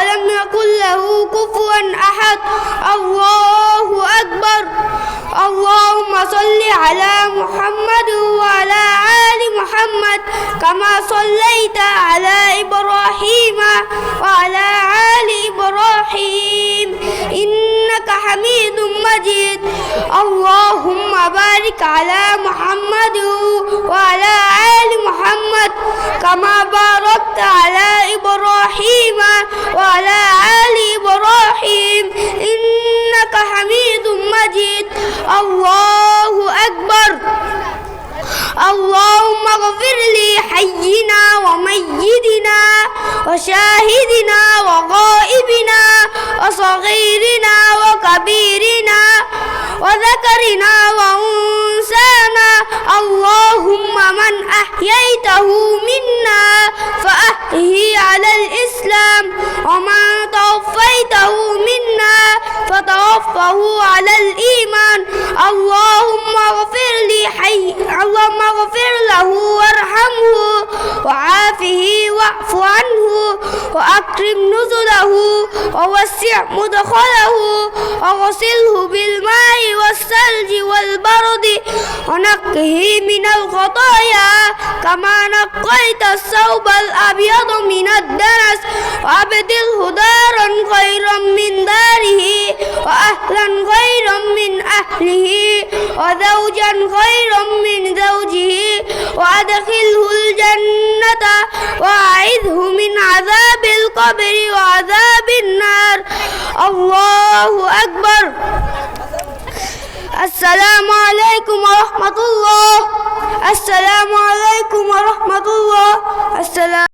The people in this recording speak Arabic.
ولم يكن له كفوا أحد؟ الله أكبر. اللهم صل على محمد وعلى آل محمد كما صليت على إبراهيم وعلى آل إبراهيم. إنك حميد مجيد. اللهم بارك على محمد وعلى آل محمد مجيد الله أكبر. اللهم اغفر لي حينا وميتنا وشاهدنا وغائبنا وصغيرنا وكبيرنا وذكرنا وأنسانا اللهم من أحييته منا فأحيه على الإسلام ومن توفيته منا وعافه واعف عنه وأكرم نزله ووسع مدخله وغسله بالماء والثلج والبرد ونقه من الخطايا كما نقيت الثوب الأبيض من الدنس وأبدله دارا خيرا من داره وأهلا خيرا من أهله وزوجا خيرا من زوجه وأدخله الجنة وأعذه من عذاب القبر وعذاب النار. الله أكبر. السلام عليكم ورحمة الله. السلام عليكم ورحمة الله. السلام